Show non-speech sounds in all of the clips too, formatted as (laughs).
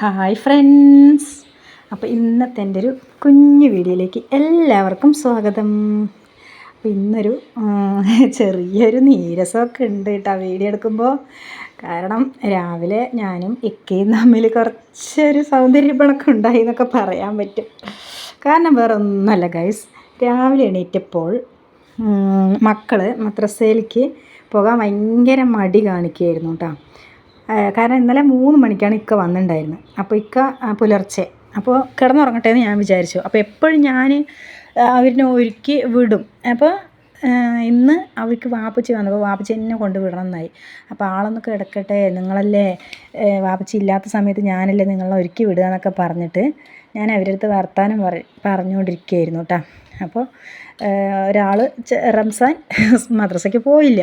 Hi friends അപ്പോൾ ഇന്നത്തെ എന്റെ ഒരു കുഞ്ഞു വീഡിയോയിലേക്ക് എല്ലാവർക്കും സ്വാഗതം. അപ്പോൾ ഇന്നൊരു ചെറിയൊരു നീരസമൊക്കെ ഉണ്ട് കേട്ടോ വീഡിയോ എടുക്കുമ്പോൾ കാരണം രാവിലെ ഞാനും ഇക്കയും തമ്മിൽ കുറച്ചൊരു സൗന്ദര്യപ്പണക്കം ഉണ്ടായി എന്നൊക്കെ പറയാൻ പറ്റും. കാരണം വേറെ ഒന്നുമല്ല ഗൈസ് രാവിലെ എണീറ്റപ്പോൾ മക്കൾ മദ്രസയിലേക്ക് പോകാൻ ഭയങ്കര മടി കാണിക്കുകയായിരുന്നു കേട്ടോ. കാരണം ഇന്നലെ മൂന്ന് മണിക്കാണ് ഇക്ക വന്നിട്ടുണ്ടായിരുന്നത് അപ്പോൾ ഇക്ക പുലർച്ചെ. അപ്പോൾ കിടന്നുറങ്ങട്ടെ എന്ന് ഞാൻ വിചാരിച്ചു. അപ്പോൾ എപ്പോഴും ഞാൻ അവരിനെ ഒരുക്കി വിടും. അപ്പോൾ ഇന്ന് അവർക്ക് വാപ്പച്ചി വന്നപ്പോൾ വാപ്പച്ചി എന്നെ കൊണ്ട് വിടണം എന്നായി. അപ്പോൾ ആളൊന്ന് കിടക്കട്ടെ. നിങ്ങളല്ലേ വാപ്പച്ചി ഇല്ലാത്ത സമയത്ത് ഞാനല്ലേ നിങ്ങളെ ഒരുക്കി വിടുക എന്നൊക്കെ പറഞ്ഞിട്ട് ഞാൻ അവരുടെ അടുത്ത് വർത്താനം പറ പറഞ്ഞുകൊണ്ടിരിക്കുകയായിരുന്നു കേട്ടോ. അപ്പോൾ ഒരാൾ റംസാൻ മദ്രസയ്ക്ക് പോയില്ല.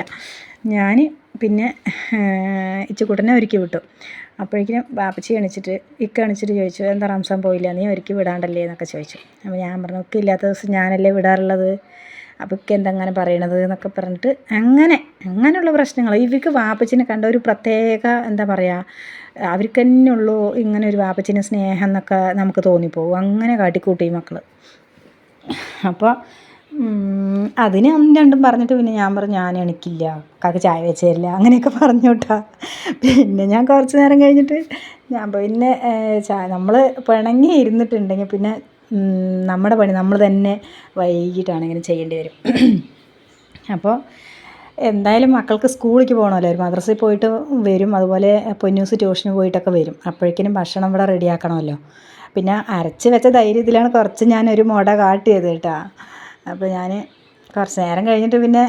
ഞാൻ പിന്നെ ഇച്ചിക്കുട്ടനെ ഒരുക്കി വിട്ടു. അപ്പോഴേക്കും ബാപ്പച്ചി എണിച്ചിട്ട് ഇക്ക എണിച്ചിട്ട് ചോദിച്ചു എന്താ റംസാൻ പോയില്ല? നീ ഒരുക്കി വിടാണ്ടല്ലേ? എന്നൊക്കെ ചോദിച്ചു. അപ്പോൾ ഞാൻ പറഞ്ഞു ഒക്കെ ഇല്ലാത്ത ദിവസം ഞാനല്ലേ വിടാറുള്ളത്? അപ്പോൾ ഇക്ക എന്താ അങ്ങനെ പറയണത്? എന്നൊക്കെ പറഞ്ഞിട്ട് അങ്ങനെ അങ്ങനെയുള്ള പ്രശ്നങ്ങൾ. ഇവർക്ക് വാപ്പച്ചിനെ കണ്ട ഒരു പ്രത്യേക എന്താ പറയുക അവർക്ക് തന്നെ ഉള്ളൂ ഇങ്ങനെ ഒരു വാപ്പച്ചിന്റെ സ്നേഹം എന്നൊക്കെ നമുക്ക് തോന്നിപ്പോവും അങ്ങനെ കാട്ടിക്കൂട്ടി മക്കൾ അപ്പോൾ അതിന് അന്ന് രണ്ടും പറഞ്ഞിട്ട് പിന്നെ ഞാൻ പറഞ്ഞു ഞാൻ എണിക്കില്ല. കാക്ക ചായ വെച്ച് തരില്ല അങ്ങനെയൊക്കെ പറഞ്ഞു കേട്ടാ പിന്നെ ഞാൻ കുറച്ച് നേരം കഴിഞ്ഞിട്ട് ഞാൻ പിന്നെ ചായ നമ്മൾ പിണങ്ങി ഇരുന്നിട്ടുണ്ടെങ്കിൽ പിന്നെ നമ്മുടെ പണി നമ്മൾ തന്നെ വൈകിട്ടാണ് ഇങ്ങനെ ചെയ്യേണ്ടി വരും. അപ്പോൾ എന്തായാലും മക്കൾക്ക് സ്കൂളിലേക്ക് പോകണമല്ലോ ഒരു മദ്രസയിൽ പോയിട്ട് വരും. അതുപോലെ പൊന്നൂസ് ട്യൂഷന് പോയിട്ടൊക്കെ വരും. അപ്പോഴേക്കിനും ഭക്ഷണം ഇവിടെ റെഡിയാക്കണമല്ലോ. പിന്നെ അരച്ച് വെച്ച ധൈര്യത്തിലാണ് കുറച്ച് ഞാനൊരു മുട കാട്ടിയത് കേട്ടോ അപ്പോൾ ഞാൻ കുറച്ച് നേരം കഴിഞ്ഞിട്ട് പിന്നെ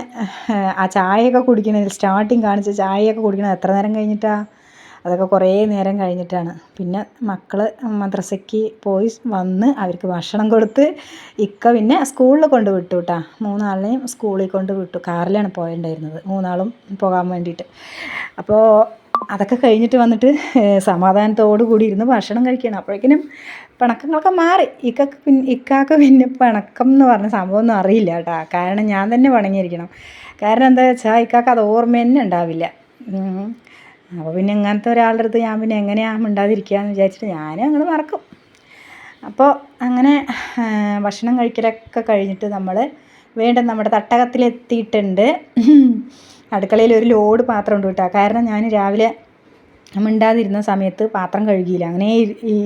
ആ ചായയൊക്കെ കുടിക്കണത് സ്റ്റാർട്ടിങ് കാണിച്ച ചായയൊക്കെ കുടിക്കണത് എത്ര നേരം കഴിഞ്ഞിട്ടാണ് അതൊക്കെ കുറേ നേരം കഴിഞ്ഞിട്ടാണ്. പിന്നെ മക്കൾ മദ്രസയ്ക്ക് പോയി വന്ന് അവർക്ക് ഭക്ഷണം കൊടുത്ത് ഇക്ക പിന്നെ സ്കൂളിൽ കൊണ്ട് വിട്ടു കേട്ടോ മൂന്നാളിനെയും സ്കൂളിൽ കൊണ്ട് വിട്ടു. കാറിലാണ് പോയിട്ടുണ്ടായിരുന്നത് മൂന്നാളും പോകാൻ വേണ്ടിയിട്ട്. അപ്പോൾ അതൊക്കെ കഴിഞ്ഞിട്ട് വന്നിട്ട് സമാധാനത്തോടു കൂടി ഇരുന്ന് ഭക്ഷണം കഴിക്കണം. അപ്പോഴേക്കിനും പിണക്കങ്ങളൊക്കെ മാറി. ഇക്കക്ക് പിന്നെ ഇക്കാക്ക് പിന്നെ പിണക്കം എന്ന് പറഞ്ഞ സംഭവം ഒന്നും അറിയില്ല കേട്ടോ. കാരണം ഞാൻ തന്നെ പിണങ്ങിയിരിക്കണം കാരണം എന്താ വെച്ചാൽ ഇക്കാക്ക് അത് ഓർമ്മ തന്നെ ഉണ്ടാവില്ല. അപ്പോൾ പിന്നെ ഇങ്ങനത്തെ ഒരാളുടെ അടുത്ത് ഞാൻ പിന്നെ എങ്ങനെയാണ് മിണ്ടാതിരിക്കുക എന്ന് വിചാരിച്ചിട്ട് ഞാനും അങ്ങനെ മറക്കും. അപ്പോൾ അങ്ങനെ ഭക്ഷണം കഴിക്കലൊക്കെ കഴിഞ്ഞിട്ട് നമ്മൾ വീണ്ടും നമ്മുടെ തട്ടകത്തിലെത്തിയിട്ടുണ്ട്. അടുക്കളയിൽ ഒരു ലോഡ് പാത്രം ഉണ്ട് കേട്ടോ. കാരണം ഞാൻ രാവിലെ മിണ്ടാതിരുന്ന സമയത്ത് പാത്രം കഴുകിയില്ല. അങ്ങനെ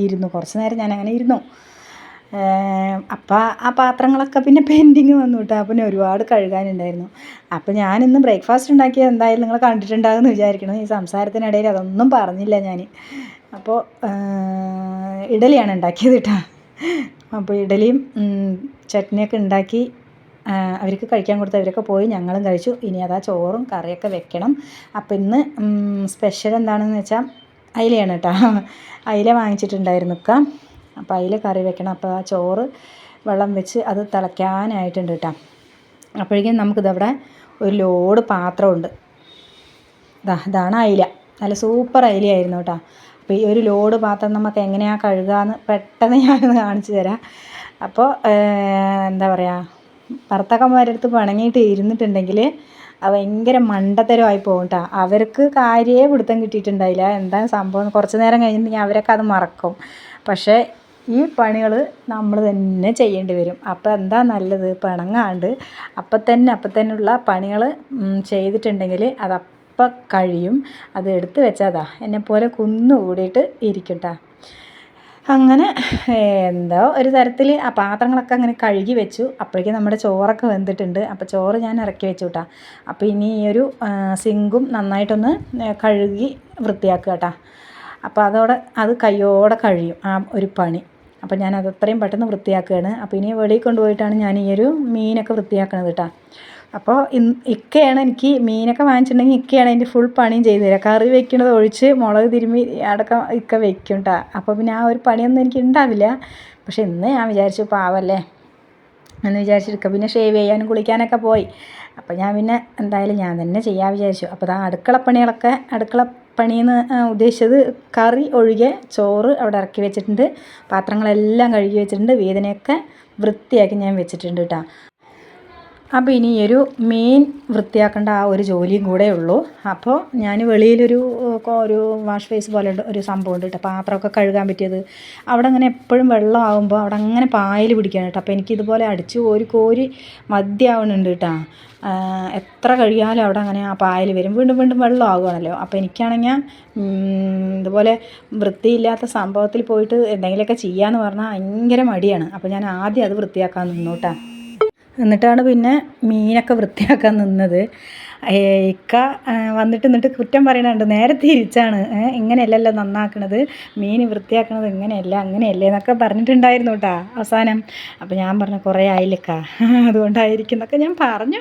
ഇരുന്നു. കുറച്ച് നേരം ഞാൻ അങ്ങനെ ഇരുന്നു. അപ്പോൾ ആ പാത്രങ്ങളൊക്കെ പിന്നെ പെൻഡിങ് വന്നു കേട്ടോ. അപ്പം ഒരുപാട് കഴുകാനുണ്ടായിരുന്നു. അപ്പം ഞാനിന്ന് ബ്രേക്ക്ഫാസ്റ്റ് ഉണ്ടാക്കിയത് എന്തായാലും നിങ്ങൾ കണ്ടിട്ടുണ്ടാകുമെന്ന് വിചാരിക്കണം ഈ സംസാരത്തിനിടയിൽ അതൊന്നും പറഞ്ഞില്ല ഞാൻ. അപ്പോൾ ഇഡലിയാണ് ഉണ്ടാക്കിയത് കേട്ടോ. അപ്പോൾ ഇഡലിയും ചട്നിയൊക്കെ ഉണ്ടാക്കി അവർക്ക് കഴിക്കാൻ കൊടുത്ത് അവരൊക്കെ പോയി ഞങ്ങളും കഴിച്ചു. ഇനി അതാ ചോറും കറിയൊക്കെ വെക്കണം. അപ്പോൾ ഇന്ന് സ്പെഷ്യൽ എന്താണെന്ന് വെച്ചാൽ അയിലയാണ് കേട്ടോ അയില വാങ്ങിച്ചിട്ടുണ്ടായിരുന്നു ഒക്കെ അപ്പോൾ അയില കറി വെക്കണം. അപ്പോൾ ആ ചോറ് വെള്ളം വെച്ച് അത് തിളയ്ക്കാനായിട്ടുണ്ട് കേട്ടോ അപ്പോഴേക്കും നമുക്കിതവിടെ ഒരു ലോഡ് പാത്രമുണ്ട്. ഇതാ ഇതാണ് അയില. നല്ല സൂപ്പർ അയിലയായിരുന്നു കേട്ടോ അപ്പോൾ ഈ ഒരു ലോഡ് പാത്രം നമുക്ക് എങ്ങനെയാണ് കഴുകാമെന്ന് പെട്ടെന്ന് ഞാനൊന്ന് കാണിച്ചു തരാം. അപ്പോൾ എന്താ പറയുക ഭർത്താക്കന്മാരുടെ അടുത്ത് പിണങ്ങിയിട്ട് ഇരുന്നിട്ടുണ്ടെങ്കിൽ ഭയങ്കര മണ്ടത്തരമായി പോകും കേട്ടോ അവർക്ക് കാര്യേ പിടുത്തം കിട്ടിയിട്ടുണ്ടായില്ല. എന്താ സംഭവം? കുറച്ച് നേരം കഴിഞ്ഞിട്ടുണ്ടെങ്കിൽ അവരൊക്കെ അത് മറക്കും. പക്ഷേ ഈ പണികൾ നമ്മൾ തന്നെ ചെയ്യേണ്ടി വരും. അപ്പോൾ എന്താ നല്ലത്? പിണങ്ങാണ്ട് അപ്പം തന്നെ അപ്പം തന്നെ ഉള്ള പണികൾ ചെയ്തിട്ടുണ്ടെങ്കിൽ അത് അപ്പം കഴിയും. അത് എടുത്ത് വെച്ചാതാ എന്നെപ്പോലെ കുന്നു കൂടിയിട്ട് ഇരിക്കും ട്ടാ. അങ്ങനെ എന്തോ ഒരു തരത്തിൽ ആ പാത്രങ്ങളൊക്കെ അങ്ങനെ കഴുകി വെച്ചു. അപ്പോഴേക്കും നമ്മുടെ ചോറൊക്കെ വെന്തിട്ടുണ്ട്. അപ്പോൾ ചോറ് ഞാൻ ഇറക്കി വെച്ചു കേട്ടോ അപ്പോൾ ഇനി ഈ ഒരു സിങ്കും നന്നായിട്ടൊന്ന് കഴുകി വൃത്തിയാക്കുക കേട്ടോ അപ്പോൾ അതോടെ അത് കയ്യോടെ കഴിയും ആ ഒരു പണി. അപ്പോൾ ഞാൻ അത് അത്രയും പെട്ടെന്ന് വൃത്തിയാക്കുകയാണ്. അപ്പോൾ ഇനി വെളിയിൽ കൊണ്ടുപോയിട്ടാണ് ഞാൻ ഈ ഒരു മീനൊക്കെ വൃത്തിയാക്കണത് കേട്ടോ അപ്പോൾ ഇക്കയാണ് എനിക്ക് മീനൊക്കെ വാങ്ങിച്ചിട്ടുണ്ടെങ്കിൽ ഇക്കയാണ് അതിന്റെ ഫുൾ പണിയും ചെയ്തു തരിക കറി വെക്കുന്നത് ഒഴിച്ച് മുളക് തിരുമ്മി അടക്കം ഇക്ക വെക്കും കേട്ടോ അപ്പോൾ പിന്നെ ആ ഒരു പണിയൊന്നും എനിക്ക് ഉണ്ടാവില്ല. പക്ഷെ ഇന്ന് ഞാൻ വിചാരിച്ചു പാവല്ലേ. എന്ന് വിചാരിച്ചിരിക്കുക പിന്നെ ഷേവ് ചെയ്യാനും കുളിക്കാനൊക്കെ പോയി. അപ്പോൾ ഞാൻ പിന്നെ എന്തായാലും ഞാൻ തന്നെ ചെയ്യാൻ വിചാരിച്ചു. അപ്പോൾ ആ അടുക്കളപ്പണികളൊക്കെ അടുക്കള പണിയെന്ന് ഉദ്ദേശിച്ചത് കറി ഒഴികെ ചോറ് അവിടെ ഇറക്കി വെച്ചിട്ടുണ്ട്. പാത്രങ്ങളെല്ലാം കഴുകി വെച്ചിട്ടുണ്ട്. വേദനയൊക്കെ വൃത്തിയാക്കി ഞാൻ വെച്ചിട്ടുണ്ട് കേട്ടോ അപ്പോൾ ഇനി ഒരു മീൻ വൃത്തിയാക്കേണ്ട ആ ഒരു ജോലിയും കൂടെ ഉള്ളൂ. അപ്പോൾ ഞാൻ വെളിയിലൊരു ഒരു വാഷ് ഫേസ് പോലെ ഒരു സംഭവം ഉണ്ട് കേട്ടോ. പാത്രമൊക്കെ കഴുകാൻ പറ്റിയത്. അവിടെ അങ്ങനെ എപ്പോഴും വെള്ളമാകുമ്പോൾ അവിടെ അങ്ങനെ പായൽ പിടിക്കാൻ കേട്ടോ. അപ്പോൾ എനിക്ക് ഇതുപോലെ അടിച്ച് കോരി കോരി മദ്യമാവുന്നുണ്ട് കേട്ടോ. എത്ര കഴിയാലും അവിടെ അങ്ങനെ ആ പായൽ വരും. വീണ്ടും വീണ്ടും വെള്ളം ആകുകയാണല്ലോ അപ്പോൾ എനിക്കാണെങ്കിൽ ഇതുപോലെ വൃത്തിയില്ലാത്ത സംഭവത്തിൽ പോയിട്ട് എന്തെങ്കിലുമൊക്കെ ചെയ്യാമെന്ന് പറഞ്ഞാൽ ഭയങ്കര മടിയാണ്. അപ്പോൾ ഞാൻ ആദ്യം അത് വൃത്തിയാക്കാൻ നിന്നു കേട്ടോ. എന്നിട്ടാണ് പിന്നെ മീനൊക്കെ വൃത്തിയാക്കാൻ നിന്നത്. ഇക്ക വന്നിട്ട് എന്നിട്ട് കുറ്റം പറയണുണ്ട്. നേരെ തിരിച്ചാണ്. ഇങ്ങനെയല്ലല്ലോ നന്നാക്കണത്. മീൻ വൃത്തിയാക്കണത് ഇങ്ങനെയല്ല അങ്ങനെയല്ലേ എന്നൊക്കെ പറഞ്ഞിട്ടുണ്ടായിരുന്നു കേട്ടോ അവസാനം. അപ്പോൾ ഞാൻ പറഞ്ഞു കുറേ ആയില്ലക്ക (laughs) അതുകൊണ്ടായിരിക്കും എന്നൊക്കെ ഞാൻ പറഞ്ഞു.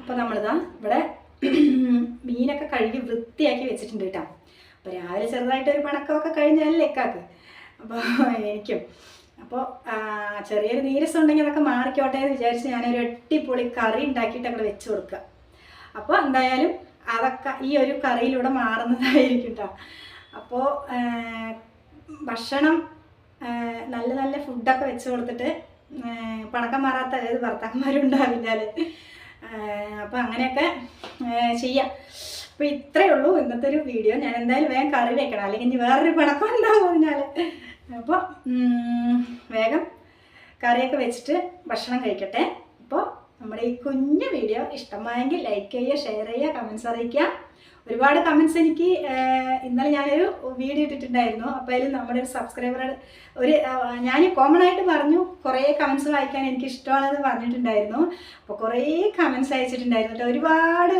അപ്പോൾ നമ്മളിതാ ഇവിടെ (clears throat) മീനൊക്കെ കഴുകി വൃത്തിയാക്കി വെച്ചിട്ടുണ്ട് കേട്ടോ അപ്പോൾ രാവിലെ ചെറുതായിട്ടൊരു പണക്കമൊക്കെ കഴിഞ്ഞല്ലേ ഇക്കാക്ക്? അപ്പോൾ എനിക്കും അപ്പോൾ ചെറിയൊരു നീരസം ഉണ്ടെങ്കിൽ അതൊക്കെ മാറിക്കോട്ടെ എന്ന് വിചാരിച്ച് ഞാനൊരു എട്ടിപ്പൊളി കറി ഉണ്ടാക്കിയിട്ട് അങ്ങോട്ട് വെച്ച് കൊടുക്കുക അപ്പോൾ എന്തായാലും അതൊക്കെ ഈ ഒരു കറിയിലൂടെ മാറുന്നതായിരിക്കും കേട്ടോ അപ്പോൾ ഭക്ഷണം നല്ല നല്ല ഫുഡൊക്കെ വെച്ച് കൊടുത്തിട്ട് പണക്കം മാറാത്ത ഏത് ഭർത്താക്കന്മാരും ഉണ്ടാവില്ലാൽ. അപ്പോൾ അങ്ങനെയൊക്കെ ചെയ്യാം. അപ്പോൾ ഇത്രയേ ഉള്ളൂ ഇന്നത്തെ ഒരു വീഡിയോ ഞാൻ എന്തായാലും വേഗം കറി വെക്കണം. അല്ലെങ്കിൽ ഇനി വേറൊരു പണക്കം ഉണ്ടാവും അതിനാൽ അപ്പോൾ വേഗം കറിയൊക്കെ വെച്ചിട്ട് ഭക്ഷണം കഴിക്കട്ടെ. അപ്പോൾ നമ്മുടെ ഈ കുഞ്ഞു വീഡിയോ ഇഷ്ടമായെങ്കിൽ ലൈക്ക് ചെയ്യുക ഷെയർ ചെയ്യുക കമൻസ് അറിയിക്കുക. ഒരുപാട് കമൻസ് എനിക്ക് ഇന്നലെ ഞാനൊരു വീഡിയോ ഇട്ടിട്ടുണ്ടായിരുന്നു. അപ്പോൾ അതിൽ നമ്മുടെ ഒരു സബ്സ്ക്രൈബർ ഒരു ഞാൻ കോമൺ ആയിട്ട് പറഞ്ഞു കുറേ കമൻസ് വായിക്കാൻ എനിക്ക് ഇഷ്ടമാണെന്ന് പറഞ്ഞിട്ടുണ്ടായിരുന്നു. അപ്പോൾ കുറേ കമൻസ് അയച്ചിട്ടുണ്ടായിരുന്നു. കേട്ടോ ഒരുപാട്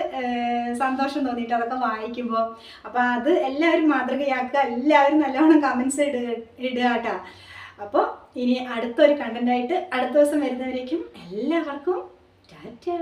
സന്തോഷം തോന്നിയിട്ട് അതൊക്കെ വായിക്കുമ്പോൾ അപ്പോൾ അത് എല്ലാവരും മാതൃകയാക്കുക എല്ലാവരും നല്ലവണ്ണം കമൻസ് ഇടുക ഇടുക കേട്ടോ. അപ്പോൾ ഇനി അടുത്തൊരു കണ്ടന്റായിട്ട് അടുത്ത ദിവസം വരുന്നവരേക്കും എല്ലാവർക്കും ടാറ്റാ.